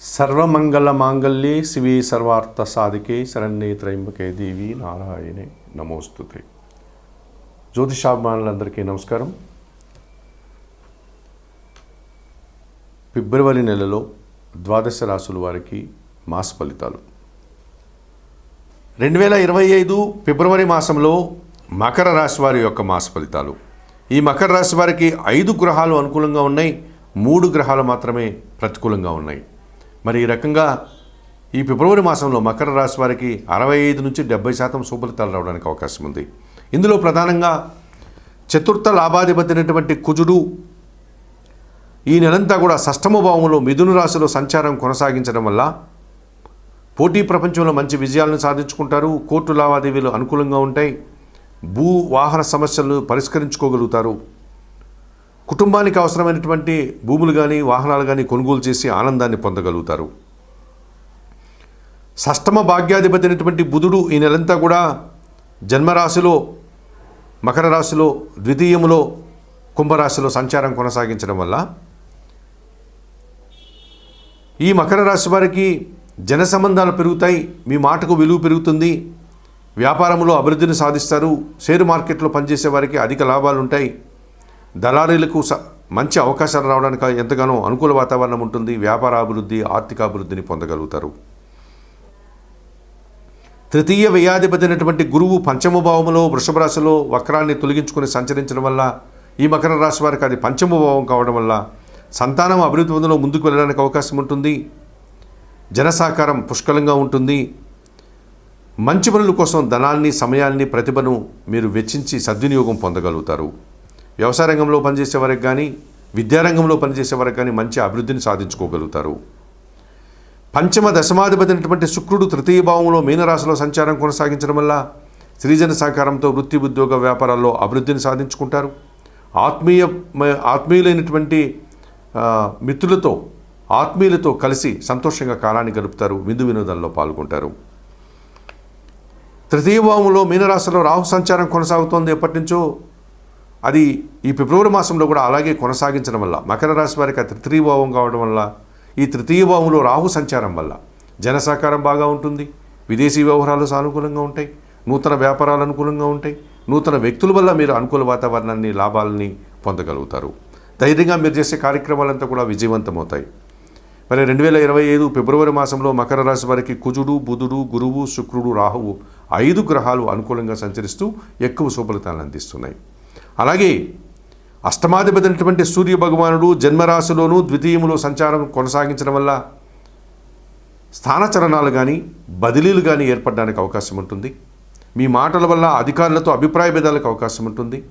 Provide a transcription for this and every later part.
సర్వమంగళ మాంగళ్యే శివే సర్వార్థ సాధికే శరణ్యే త్రయంబకే దేవి నారాయణే నమోస్తుతే. జ్యోతిషాభిమానులందరికీ నమస్కారం. ఫిబ్రవరి నెలలో ద్వాదశ రాసుల వారికి మాస ఫలితాలు. రెండు వేల ఇరవై ఐదు ఫిబ్రవరి మాసంలో మకర రాశి వారి యొక్క మాస ఫలితాలు. ఈ మకర రాశి వారికి ఐదు గ్రహాలు అనుకూలంగా ఉన్నాయి మూడు గ్రహాలు మాత్రమే ప్రతికూలంగా ఉన్నాయి. మరి ఈ రకంగా ఈ ఫిబ్రవరి మాసంలో మకర రాశి వారికి అరవై ఐదు నుంచి డెబ్బై శాతం సుఫలితాలు రావడానికి అవకాశం ఉంది. ఇందులో ప్రధానంగా చతుర్థ లాభాధిపతినటువంటి కుజుడు ఈ నెలంతా కూడా షష్టమ భావంలో మిథున రాశిలో సంచారం కొనసాగించడం వల్ల పోటీ ప్రపంచంలో మంచి విజయాలను సాధించుకుంటారు. కోర్టు లావాదేవీలు అనుకూలంగా ఉంటాయి. భూ వాహన సమస్యలను పరిష్కరించుకోగలుగుతారు. కుటుంబానికి అవసరమైనటువంటి భూములు కానీ వాహనాలు కానీ కొనుగోలు చేసి ఆనందాన్ని పొందగలుగుతారు. సష్టమ భాగ్యాధిపతి అయినటువంటి బుధుడు ఈ నెలంతా కూడా జన్మరాశిలో మకర రాశిలో ద్వితీయములో కుంభరాశిలో సంచారం కొనసాగించడం వల్ల ఈ మకర రాశి వారికి జన సంబంధాలు పెరుగుతాయి మీ మాటకు విలువ పెరుగుతుంది వ్యాపారంలో అభివృద్ధిని సాధిస్తారు షేర్ మార్కెట్లో పనిచేసే వారికి అధిక లాభాలు ఉంటాయి దళారీలకు స మంచి అవకాశాలు రావడానికి ఎంతగానో అనుకూల వాతావరణం ఉంటుంది. వ్యాపార అభివృద్ధి ఆర్థిక అభివృద్ధిని పొందగలుగుతారు. తృతీయ వ్యయాధిపతి అయినటువంటి గురువు పంచమ భావములో వృషభ రాశిలో వక్రాన్ని తొలగించుకుని సంచరించడం వల్ల ఈ మకర రాశి వారికి అది పంచమ భావం కావడం వల్ల సంతానం అభివృద్ధి పొందలో ముందుకు వెళ్ళడానికి అవకాశం ఉంటుంది. జనసాకారం పుష్కలంగా ఉంటుంది. మంచి పనుల కోసం ధనాన్ని సమయాన్ని ప్రతిభను మీరు వెచ్చించి సద్వినియోగం పొందగలుగుతారు. వ్యవసాయ రంగంలో పనిచేసే వారికి కానీ విద్యారంగంలో పనిచేసే వారికి కానీ మంచి అభివృద్ధిని సాధించుకోగలుగుతారు. పంచమ దశమాధిపతి అయినటువంటి శుక్రుడు తృతీయ భావంలో మీనరాశిలో సంచారం కొనసాగించడం వల్ల సృజన సహకారంతో వృత్తి ఉద్యోగ వ్యాపారాల్లో అభివృద్ధిని సాధించుకుంటారు. ఆత్మీయ ఆత్మీయులైనటువంటి మిత్రులతో ఆత్మీయులతో కలిసి సంతోషంగా కాలాన్ని గడుపుతారు విందు వినోదంలో పాల్గొంటారు. తృతీయ భావంలో మీనరాశిలో రాహు సంచారం కొనసాగుతోంది ఎప్పటి నుంచో అది ఈ ఫిబ్రవరి మాసంలో కూడా అలాగే కొనసాగించడం వల్ల మకర రాశి వారికి ఆ తృతీయ భావం కావడం వల్ల ఈ తృతీయ భావంలో రాహు సంచారం వల్ల జన సహకారం బాగా ఉంటుంది విదేశీ వ్యవహారాలు సానుకూలంగా ఉంటాయి నూతన వ్యాపారాలు అనుకూలంగా ఉంటాయి నూతన వ్యక్తుల వల్ల మీరు అనుకూల వాతావరణాన్ని లాభాలని పొందగలుగుతారు. ధైర్యంగా మీరు చేసే కార్యక్రమాలంతా కూడా విజయవంతమవుతాయి. మరి రెండు వేల ఇరవై ఐదు ఫిబ్రవరి మాసంలో మకర రాశి వారికి కుజుడు బుధుడు గురువు శుక్రుడు రాహువు ఐదు గ్రహాలు అనుకూలంగా సంచరిస్తూ ఎక్కువ శుభలితాలను అందిస్తున్నాయి. అలాగే అష్టమాధిపతినటువంటి సూర్య భగవానుడు జన్మరాశిలోనూ ద్వితీయములో సంచారం కొనసాగించడం వల్ల స్థానచలనాలు కానీ బదిలీలు కానీ ఏర్పడడానికి అవకాశం ఉంటుంది. మీ మాటల వల్ల అధికారులతో అభిప్రాయ భేదాలకు అవకాశం ఉంటుంది.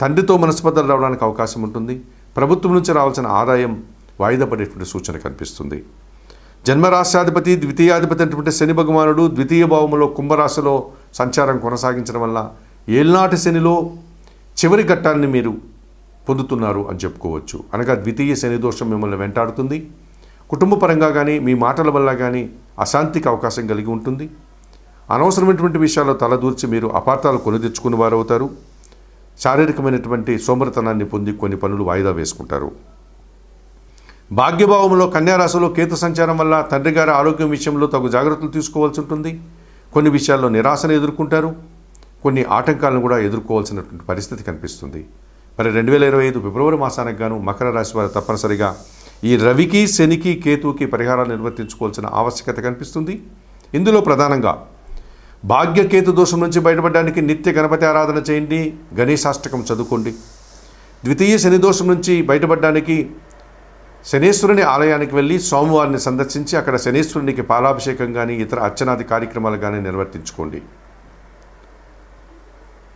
తండ్రితో మనస్పర్ధలు రావడానికి అవకాశం ఉంటుంది. ప్రభుత్వం నుంచి రావాల్సిన ఆదాయం వాయిదా పడేటువంటి సూచన కనిపిస్తుంది. జన్మరాశ్యాధిపతి ద్వితీయాధిపతి అయినటువంటి శని భగవానుడు ద్వితీయ భావంలో కుంభరాశిలో సంచారం కొనసాగించడం వల్ల ఏల్నాటి శనిలో చివరి ఘట్టాన్ని మీరు పొందుతున్నారు అని చెప్పుకోవచ్చు. అనగా ద్వితీయ శని దోషం మిమ్మల్ని వెంటాడుతుంది. కుటుంబ పరంగా కానీ మీ మాటల వల్ల కానీ అశాంతికి అవకాశం కలిగి ఉంటుంది. అనవసరమైనటువంటి విషయాల్లో తలదూర్చి మీరు అపార్థాలు కొని తెచ్చుకుని వారు అవుతారు శారీరకమైనటువంటి సోమరతనాన్ని పొంది కొన్ని పనులు వాయిదా వేసుకుంటారు. భాగ్యభావంలో కన్యారాశిలో కేతు సంచారం వల్ల తండ్రి గారి ఆరోగ్యం విషయంలో తగు జాగ్రత్తలు తీసుకోవాల్సి ఉంటుంది. కొన్ని విషయాల్లో నిరాశను ఎదుర్కొంటారు. కొన్ని ఆటంకాలను కూడా ఎదుర్కోవాల్సినటువంటి పరిస్థితి కనిపిస్తుంది. మరి రెండు వేల ఇరవై ఐదు ఫిబ్రవరి మాసానికి గాను మకర రాశి వారు తప్పనిసరిగా ఈ రవికి శనికి కేతువుకి పరిహారాలు నిర్వర్తించుకోవాల్సిన ఆవశ్యకత కనిపిస్తుంది. ఇందులో ప్రధానంగా భాగ్యకేతు దోషం నుంచి బయటపడడానికి నిత్య గణపతి ఆరాధన చేయండి గణేశాష్టకం చదువుకోండి. ద్వితీయ శని దోషం నుంచి బయటపడడానికి శనేశ్వరుని ఆలయానికి వెళ్ళి సోమవారిని సందర్శించి అక్కడ శనేశ్వరునికి పాలాభిషేకం కానీ ఇతర అర్చనాది కార్యక్రమాలు కానీ నిర్వర్తించుకోండి.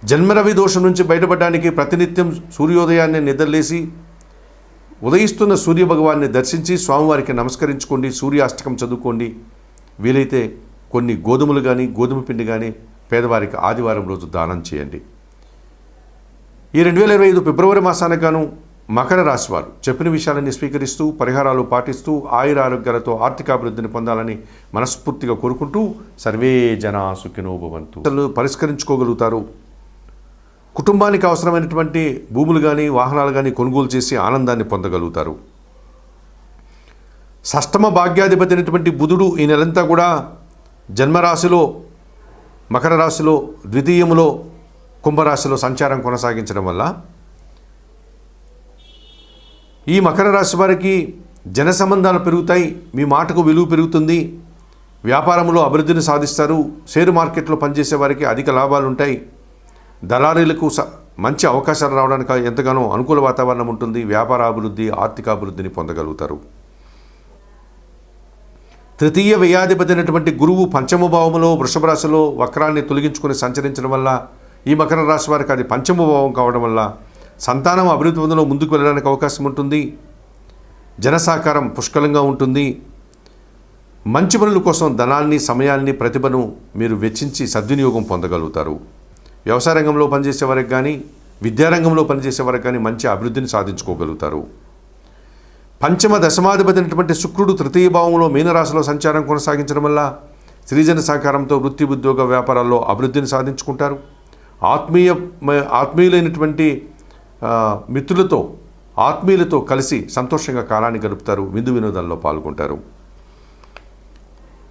జన్మరవి దోషం నుంచి బయటపడడానికి ప్రతినిత్యం సూర్యోదయాన్ని నిద్రలేసి ఉదయిస్తున్న సూర్య భగవాన్ని దర్శించి స్వామివారికి నమస్కరించుకోండి సూర్యాష్టకం చదువుకోండి. వీలైతే కొన్ని గోధుమలు కానీ గోధుమ పిండి కానీ పేదవారికి ఆదివారం రోజు దానం చేయండి. ఈ రెండు వేల ఇరవై ఐదు ఫిబ్రవరి మాసానికి మకర రాశి వారు చెప్పిన విషయాలన్నీ స్వీకరిస్తూ పరిహారాలు పాటిస్తూ ఆయుర ఆరోగ్యాలతో ఆర్థికాభివృద్ధిని పొందాలని మనస్ఫూర్తిగా కోరుకుంటూ సర్వే జనా సుఖినోభవంతు పరిష్కరించుకోగలుగుతారు కుటుంబానికి అవసరమైనటువంటి భూములు కానీ వాహనాలు కానీ కొనుగోలు చేసి ఆనందాన్ని పొందగలుగుతారు. సష్టమ భాగ్యాధిపతి అయినటువంటి బుధుడు ఈ నెలంతా కూడా జన్మరాశిలో మకర రాశిలో ద్వితీయములో కుంభరాశిలో సంచారం కొనసాగించడం వల్ల ఈ మకర రాశి వారికి జన సంబంధాలు పెరుగుతాయి మీ మాటకు విలువ పెరుగుతుంది వ్యాపారంలో అభివృద్ధిని సాధిస్తారు షేర్ మార్కెట్లో పనిచేసే వారికి అధిక లాభాలు ఉంటాయి దళారీలకు స- మంచి అవకాశాలు రావడానికి ఎంతగానో అనుకూల వాతావరణం ఉంటుంది. వ్యాపార అభివృద్ధి ఆర్థిక అభివృద్ధిని పొందగలుగుతారు. తృతీయ వ్యయాధిపతి అయినటువంటి గురువు పంచమ భావములో వృషభ రాశిలో వక్రాన్ని తొలగించుకొని సంచరించడం వల్ల ఈ మకర రాశి వారికి అది పంచమ భావం కావడం వల్ల సంతానం అభివృద్ధి పొందలో ముందుకు వెళ్ళడానికి అవకాశం ఉంటుంది. జనసాకారం పుష్కలంగా ఉంటుంది. మంచి పనుల కోసం ధనాన్ని సమయాన్ని ప్రతిభను మీరు వెచ్చించి సద్వినియోగం పొందగలుగుతారు. వ్యవసాయ రంగంలో పనిచేసే వారికి కానీ విద్యారంగంలో పనిచేసే వారికి కానీ మంచి అభివృద్ధిని సాధించుకోగలుగుతారు. పంచమ దశమాధిపతి అయినటువంటి శుక్రుడు తృతీయ భావంలో మీనరాశిలో సంచారం కొనసాగించడం వల్ల స్త్రీజన సహకారంతో వృత్తి ఉద్యోగ వ్యాపారాల్లో అభివృద్ధిని సాధించుకుంటారు. ఆత్మీయ ఆత్మీయులైనటువంటి మిత్రులతో ఆత్మీయులతో కలిసి సంతోషంగా కాలాన్ని గడుపుతారు విందు వినోదాల్లో పాల్గొంటారు.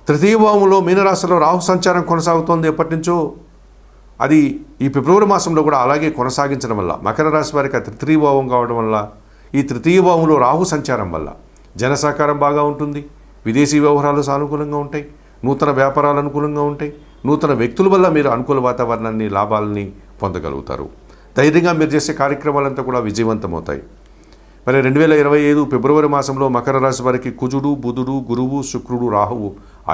తృతీయ భావంలో మీనరాశిలో రాహు సంచారం కొనసాగుతోంది ఎప్పటి నుంచో అది ఈ ఫిబ్రవరి మాసంలో కూడా అలాగే కొనసాగించడం వల్ల మకర రాశి వారికి అది తృతీయ భావం కావడం వల్ల ఈ తృతీయ భావంలో రాహు సంచారం వల్ల జన సహకారం బాగా ఉంటుంది విదేశీ వ్యవహారాలు సానుకూలంగా ఉంటాయి నూతన వ్యాపారాలు అనుకూలంగా ఉంటాయి నూతన వ్యక్తుల వల్ల మీరు అనుకూల వాతావరణాన్ని లాభాలని పొందగలుగుతారు. ధైర్యంగా మీరు చేసే కార్యక్రమాలంతా కూడా విజయవంతమవుతాయి. మరి రెండు వేల ఇరవై ఐదు ఫిబ్రవరి మాసంలో మకర రాశి వారికి కుజుడు బుధుడు గురువు శుక్రుడు రాహువు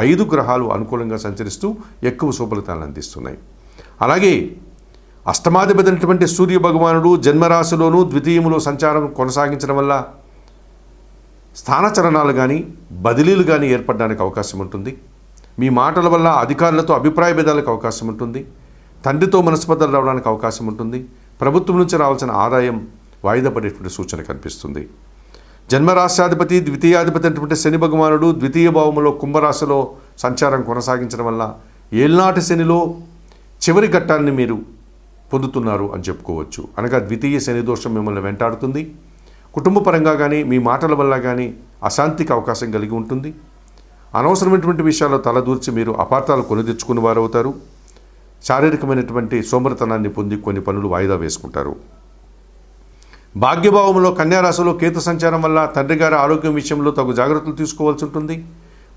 ఐదు గ్రహాలు అనుకూలంగా సంచరిస్తూ ఎక్కువ శుభలితాలను అందిస్తున్నాయి. అలాగే అష్టమాధిపతి సూర్య భగవానుడు జన్మరాశిలోనూ ద్వితీయములో సంచారం కొనసాగించడం వల్ల స్థానచలనాలు కానీ బదిలీలు కానీ ఏర్పడడానికి అవకాశం ఉంటుంది. మీ మాటల వల్ల అధికారులతో అభిప్రాయ భేదాలకు అవకాశం ఉంటుంది. తండ్రితో మనస్పర్ధలు రావడానికి అవకాశం ఉంటుంది. ప్రభుత్వం నుంచి రావాల్సిన ఆదాయం వాయిదా పడేటువంటి సూచన కనిపిస్తుంది. జన్మరాశ్యాధిపతి ద్వితీయాధిపతి అటువంటి శని భగవానుడు ద్వితీయ భావములో కుంభరాశిలో సంచారం కొనసాగించడం వల్ల ఏళ్నాటి శనిలో చివరి ఘట్టాన్ని మీరు పొందుతున్నారు అని చెప్పుకోవచ్చు. అనగా ద్వితీయ శని దోషం మిమ్మల్ని వెంటాడుతుంది. కుటుంబ పరంగా కానీ మీ మాటల వల్ల కానీ అశాంతికి అవకాశం కలిగి ఉంటుంది. అనవసరమైనటువంటి విషయాల్లో తలదూర్చి మీరు అపార్థాలు కొని తెచ్చుకుని వారు అవుతారు శారీరకమైనటువంటి సోమరతనాన్ని పొంది కొన్ని పనులు వాయిదా వేసుకుంటారు. భాగ్యభావంలో కన్యారాశిలో కేతు సంచారం వల్ల తండ్రి గారి ఆరోగ్యం విషయంలో తగు జాగ్రత్తలు తీసుకోవాల్సి ఉంటుంది.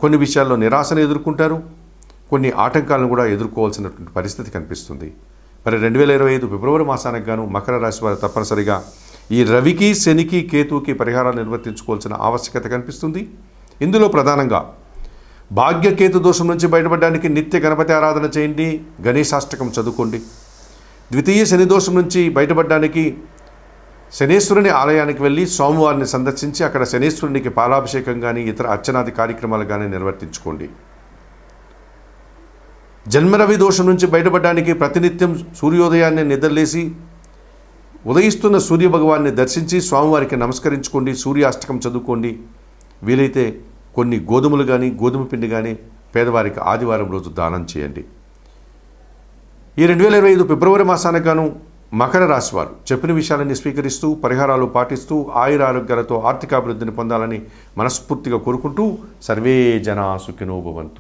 కొన్ని విషయాల్లో నిరాశను ఎదుర్కొంటారు. కొన్ని ఆటంకాలను కూడా ఎదుర్కోవాల్సినటువంటి పరిస్థితి కనిపిస్తుంది. మరి రెండు వేల ఇరవై ఐదు ఫిబ్రవరి మాసానికి గాను మకర రాశి వారు తప్పనిసరిగా ఈ రవికి శనికి కేతువుకి పరిహారాలు నిర్వర్తించుకోవాల్సిన ఆవశ్యకత కనిపిస్తుంది. ఇందులో ప్రధానంగా భాగ్యకేతు దోషం నుంచి బయటపడడానికి నిత్య గణపతి ఆరాధన చేయండి గణేశాష్టకం చదువుకోండి. ద్వితీయ శని దోషం నుంచి బయటపడడానికి శనేశ్వరుని ఆలయానికి వెళ్ళి సోమవారిని సందర్శించి అక్కడ శనేశ్వరునికి పాలాభిషేకం కానీ ఇతర అర్చనాది కార్యక్రమాలు కానీ నిర్వర్తించుకోండి. జన్మరవి దోషం నుంచి బయటపడడానికి ప్రతినిత్యం సూర్యోదయాన్ని నిద్రలేసి ఉదయిస్తున్న సూర్య భగవాన్ని దర్శించి స్వామివారికి నమస్కరించుకోండి సూర్యాష్టకం చదువుకోండి. వీలైతే కొన్ని గోధుమలు కానీ గోధుమ పిండి కానీ పేదవారికి ఆదివారం రోజు దానం చేయండి. ఈ రెండు వేల ఇరవై ఐదు ఫిబ్రవరి మాసానికి మకర రాశివారు చెప్పిన విషయాలన్నీ స్వీకరిస్తూ పరిహారాలు పాటిస్తూ ఆయుర ఆరోగ్యాలతో ఆర్థికాభివృద్ధిని పొందాలని మనస్ఫూర్తిగా కోరుకుంటూ సర్వే జనా సుఖినోభవంతు